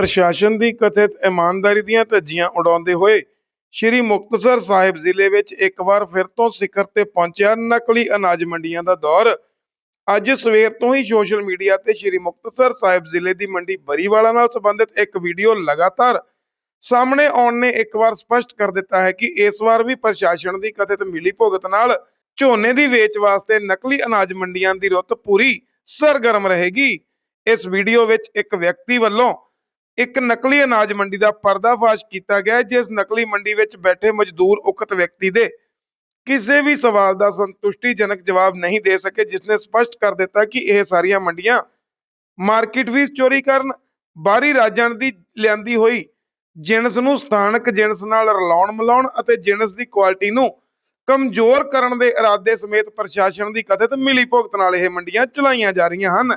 ਪ੍ਰਸ਼ਾਸਨ ਦੀ ਕਥਿਤ ਇਮਾਨਦਾਰੀ ਦੀਆਂ ਧੱਜੀਆਂ ਉਡਾਉਂਦੇ ਹੋਏ ਸ਼੍ਰੀ ਮੁਕਤਸਰ ਸਾਹਿਬ ਜ਼ਿਲ੍ਹੇ ਵਿੱਚ ਇੱਕ ਵਾਰ ਫਿਰ ਤੋਂ ਸਿਖਰ ਤੇ ਪਹੁੰਚਿਆ ਨਕਲੀ ਅਨਾਜ ਮੰਡੀਆਂ ਦਾ ਦੌਰ। ਅੱਜ ਸਵੇਰ ਤੋਂ ਹੀ ਸੋਸ਼ਲ ਮੀਡੀਆ ਤੇ ਸ਼੍ਰੀ ਮੁਕਤਸਰ ਸਾਹਿਬ ਜ਼ਿਲ੍ਹੇ ਦੀ ਮੰਡੀ ਬਰੀਵਾਲਾ ਨਾਲ ਸੰਬੰਧਿਤ ਇੱਕ ਵੀਡੀਓ ਲਗਾਤਾਰ ਸਾਹਮਣੇ ਆਉਣ ਨੇ ਇੱਕ ਵਾਰ ਸਪਸ਼ਟ ਕਰ ਦਿੱਤਾ ਹੈ ਕਿ ਇਸ ਵਾਰ ਵੀ ਪ੍ਰਸ਼ਾਸਨ ਦੀ ਕਥਿਤ ਮਿਲੀ ਭੁਗਤ ਨਾਲ ਝੋਨੇ ਦੀ ਵੇਚ ਵਾਸਤੇ ਨਕਲੀ ਅਨਾਜ ਮੰਡੀਆਂ ਦੀ ਰੁੱਤ ਪੂਰੀ ਸਰਗਰਮ ਰਹੇਗੀ। ਇਸ ਵੀਡੀਓ ਵਿੱਚ ਇੱਕ ਵਿਅਕਤੀ ਵੱਲੋਂ ਇੱਕ ਨਕਲੀ ਅਨਾਜ ਮੰਡੀ ਦਾ ਪਰਦਾਫਾਸ਼ ਕੀਤਾ ਗਿਆ ਜਿਸ ਨਕਲੀ ਮੰਡੀ ਵਿੱਚ ਬੈਠੇ ਮਜ਼ਦੂਰ ਉਕਤ ਵਿਅਕਤੀ ਦੇ ਕਿਸੇ ਵੀ ਸਵਾਲ ਦਾ ਸੰਤੁਸ਼ਟੀਜਨਕ ਜਵਾਬ ਨਹੀਂ ਦੇ ਸਕੇ ਜਿਸ ਨੇ ਸਪਸ਼ਟ ਕਰ ਦਿੱਤਾ ਕਿ ਇਹ ਸਾਰੀਆਂ ਮੰਡੀਆਂ ਮਾਰਕੀਟ ਵੀ ਚੋਰੀ ਕਰਨ, ਬਾਹਰੀ ਰਾਜਾਂ ਦੀ ਲਿਆਂਦੀ ਹੋਈ ਜਿਣਸ ਨੂੰ ਸਥਾਨਕ ਜਿਣਸ ਨਾਲ ਰਲਾਉਣ ਮਿਲਾਉਣ ਅਤੇ ਜਿਣਸ ਦੀ ਕੁਆਲਿਟੀ ਨੂੰ ਕਮਜ਼ੋਰ ਕਰਨ ਦੇ ਇਰਾਦੇ ਸਮੇਤ ਪ੍ਰਸ਼ਾਸਨ ਦੀ ਕਥਿਤ ਮਿਲੀ ਭੁਗਤ ਨਾਲ ਇਹ ਮੰਡੀਆਂ ਚਲਾਈਆਂ ਜਾ ਰਹੀਆਂ ਹਨ।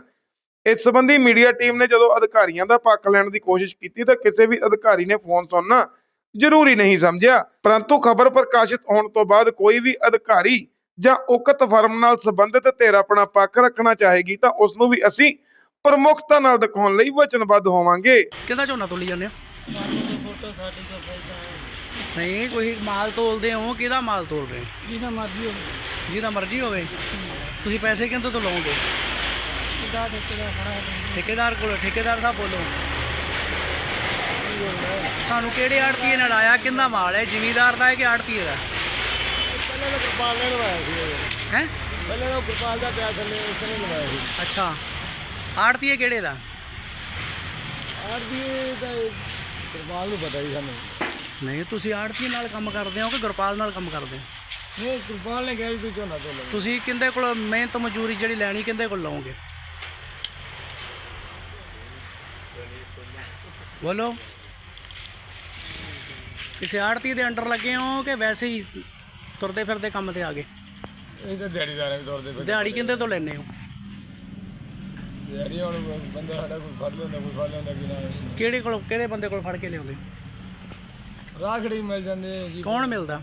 ਇਸ ਸੰਬੰਧੀ ਮੀਡੀਆ ਟੀਮ ਨੇ ਜਦੋਂ ਅਧਿਕਾਰੀਆਂ ਦਾ ਪੱਖ ਲੈਣ ਦੀ ਕੋਸ਼ਿਸ਼ ਕੀਤੀ ਤਾਂ ਕਿਸੇ ਵੀ ਅਧਿਕਾਰੀ ਨੇ ਫੋਨ ਸੁਣਨਾ ਜ਼ਰੂਰੀ ਨਹੀਂ ਸਮਝਿਆ। ਪਰੰਤੂ ਖਬਰ ਪ੍ਰਕਾਸ਼ਿਤ ਹੋਣ ਤੋਂ ਬਾਅਦ ਕੋਈ ਵੀ ਅਧਿਕਾਰੀ ਜਾਂ ਉਕਤ ਫਰਮ ਨਾਲ ਸੰਬੰਧਿਤ ਧਿਰ ਆਪਣਾ ਪੱਖ ਰੱਖਣਾ ਚਾਹੇਗੀ ਤਾਂ ਉਸ ਨੂੰ ਵੀ ਅਸੀਂ ਪ੍ਰਮੁਖਤਾ ਨਾਲ ਦਿਖਾਉਣ ਲਈ ਵਚਨਬੱਧ ਹੋਵਾਂਗੇ। ਕਿਹਦਾ ਝੋਨਾ ਤੋਲੀ ਜਾਂਦੇ ਹੋ? ਨਹੀਂ ਕੋਈ ਮਾਲ ਤੋਲਦੇ ਹੋ ਕਿਹਦਾ ਮਾਲ ਤੋਲ ਰਹੇ? ਜਿਹਦਾ ਮਰਜ਼ੀ ਹੋਵੇ। ਜਿਹਦਾ ਮਰਜ਼ੀ ਹੋਵੇ। ਤੁਸੀਂ ਪੈਸੇ ਕਿੰਦੋਂ ਤੋਂ ਲਓਗੇ? ਕਿਦਾ ਠੇਕੇਦਾਰ ਖੜਾ ਠੇਕੇਦਾਰ ਕੋਲ ਠੇਕੇਦਾਰ ਸਾਹਿਬ ਬੋਲੋ। ਤੁਹਾਨੂੰ ਕਿਹੜੇ ਆੜਤੀਏ ਨਾਲ ਆਇਆ? ਕਿੰਦਾ ਮਾਲ ਹੈ? ਜ਼ਿਮੀਦਾਰ ਦਾ ਹੈ ਕਿ ਆੜਤੀਏ ਦਾ? ਪਹਿਲਾਂ ਤਾਂ ਗੁਰਪਾਲ ਨੇ ਲਵਾਇਆ ਸੀ ਹੈ? ਪਹਿਲਾਂ ਤਾਂ ਗੁਰਪਾਲ ਦਾ ਪਿਆ ਥੱਲੇ ਉਸ ਨੇ ਲਵਾਇਆ ਸੀ। ਅੱਛਾ। ਆੜਤੀਏ ਕਿਹੜੇ ਦਾ? ਆਰ ਦੀ ਤਾਂ ਗੁਰਪਾਲ ਨੂੰ ਪਤਾ ਹੀ ਸਾਨੂੰ। ਨਹੀਂ ਤੁਸੀਂ ਆੜਤੀਏ ਨਾਲ ਕੰਮ ਕਰਦੇ ਹੋ ਕਿ ਗੁਰਪਾਲ ਨਾਲ ਕੰਮ ਕਰਦੇ ਹੋ? ਨਹੀਂ ਗੁਰਪਾਲ ਨੇ ਕਿਹਾ ਤੂੰ ਝੋਨਾ ਤੋਂ ਲੈ। ਤੁਸੀਂ ਕਿੰਦੇ ਕੋਲ ਮਿਹਨਤ ਮਜ਼ਦੂਰੀ ਜਿਹੜੀ ਲੈਣੀ ਕਿੰਦੇ ਕੋਲ ਲਓਗੇ? ਬੋਲੋ। ਕਿਸੇ ਆੜਤੀ ਦੇ ਅੰਡਰ ਲੱਗੇ ਹੋ ਕਿ ਵੈਸੇ ਹੀ ਤੁਰਦੇ ਫਿਰਦੇ ਕੰਮ ਤੇ ਆ ਗਏ? ਇਹ ਤਾਂ ਦਿਹਾੜੀਦਾਰਾਂ ਦੇ ਤੌਰ ਤੇ ਫਿਰ ਦਿਹਾੜੀ ਕਿੰਦੇ ਤੋਂ ਲੈਣੇ ਹੋ? ਦਿਹਾੜੀ ਹੁਣ ਬੰਦਾ ਸਾਡਾ ਕੋਈ ਫੜ ਲੈਂਦਾ ਕੋਈ ਫੜ ਲੈਂਦਾ ਕਿ ਨਾ ਕਿਹੜੇ ਕੋਲ ਕਿਹੜੇ ਬੰਦੇ ਕੋਲ ਫੜ ਕੇ ਲਿਆਉਂਦੇ? ਰਾਖੜੀ ਮਿਲ ਜਾਂਦੇ ਜੀ। ਕੌਣ ਮਿਲਦਾ?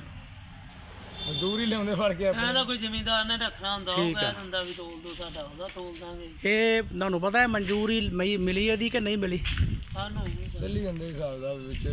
ਮਜ਼ਦੂਰੀ ਲਿਆਉਂਦੇ ਫੜ ਕੇ ਆਪਣੇ। ਐਂ ਤਾਂ ਕੋਈ ਜ਼ਿਮੀਂਦਾਰ ਨੇ ਰੱਖਣਾ ਹੁੰਦਾ ਉਹ ਠੀਕ ਆ। ਕਹਿ ਦਿੰਦਾ ਵੀ ਤੋਲ ਦੋ ਸਾਡਾ ਉਹਦਾ ਤੋਲ ਦਾਂਗੇ। ਇਹ ਤੁਹਾਨੂੰ ਪਤਾ ਹੈ ਮਨਜ਼ੂਰੀ ਮਈ- ਮਿਲੀ ਇਹਦੀ ਕਿ ਨਹੀਂ ਮਿਲੀ? ਸਾਨੂੰ ਨਹੀਂ ਚੱਲੀ ਜਾਂਦੇ ਹਿਸਾਬ ਦਾ ਵਿੱਚ।